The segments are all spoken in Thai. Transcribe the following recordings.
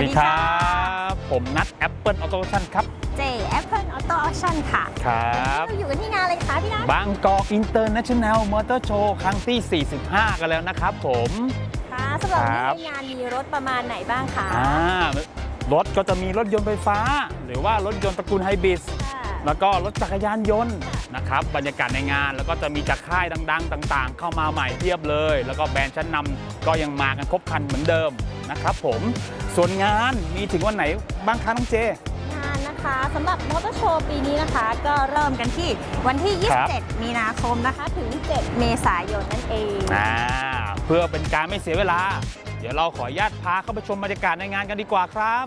วัสดีครับ ผมนัด Apple Auto Auction ครับ เจ Apple Auto Auction ค่ะครับ เราอยู่กันที่งานอะไรคะพี่นัทบางกอกอินเตอร์เนชั่นแนลมอเตอร์โชว์ครั้งที่ 45 กันแล้วนะครับผมคะสำหรับวันครับนี้ในงานมีรถประมาณไหนบ้างคะ อ่ารถก็จะมีรถยนต์ไฟฟ้า หรือว่ารถยนต์ตระกูลไฮบริดค่ะ แล้วก็รถจักรยานยนต์นะครับบรรยากาศในงาน แล้วก็จะมีจากค่ายดัง ๆ ต่าง ๆ เข้ามาใหม่เพียบเลย แล้วก็แบรนด์ชั้นนำก็ยังมากันครบครันเหมือนเดิมนะครับผมส่วนงานมีถึงวันไหนบ้างคะน้องเจงานนะคะสำหรับมอเตอร์โชว์ปีนี้นะคะ ก็เริ่มกันที่วันที่ครับ27 มีนาคมนะคะ ถึง 7 เมษายนนั่นเองอ่าเพื่อเป็นการไม่เสียเวลา เดี๋ยวเราขออนุญาตพาเข้าไปชมบรรยากาศในงานกันดีกว่าครับ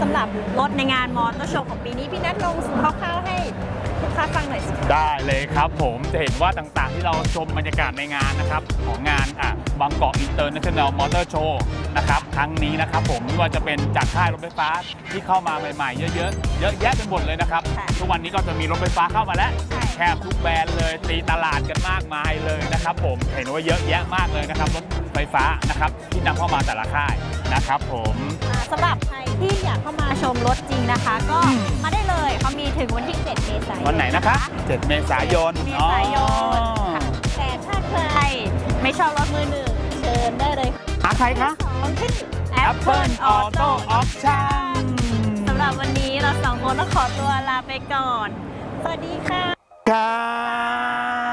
สำหรับรถในงานมอเตอร์โชว์ของปีนี้พี่นัทลงคร่าวๆให้ลูกค้าฟังหน่อยสิได้เลยครับผมจะเห็นว่าต่างๆที่เราชมบรรยากาศในงานนะครับ ของงานอะบางกอกอินเตอร์เนชั่นแนลมอเตอร์โชว์นะครับครั้งนี้นะครับผมไม่ว่าจะเป็นจากค่ายรถไฟฟ้าที่เข้ามาใหม่ๆ เยอะๆ เยอะแยะไปหมดเลยนะครับค่ะทุกวันนี้ก็จะมีรถไฟฟ้าเข้ามาแล้วใช่แทบทุกแบรนด์เลยตีตลาดกันมากมายเลยนะครับผมเห็นว่าเยอะแยะมากเลยนะครับรถไฟฟ้านะครับที่นำเข้ามาแต่ละค่ายนะครับผมอ่าสำหรับ ชมรถจริงนะคะ ก็อืมมาได้เลยเขามีถึงวันที่ 7 เมษายนวันไหนนะคะ 7 เมษายนเมษายนค่ะแต่ถ้าใครไม่ชอบรถมือหนึ่งเชิญได้เลยหาใครคะของที่ Apple Auto Option สำหรับวันนี้เราสองคนต้องขอตัวลาไปก่อน สวัสดีค่ะครับ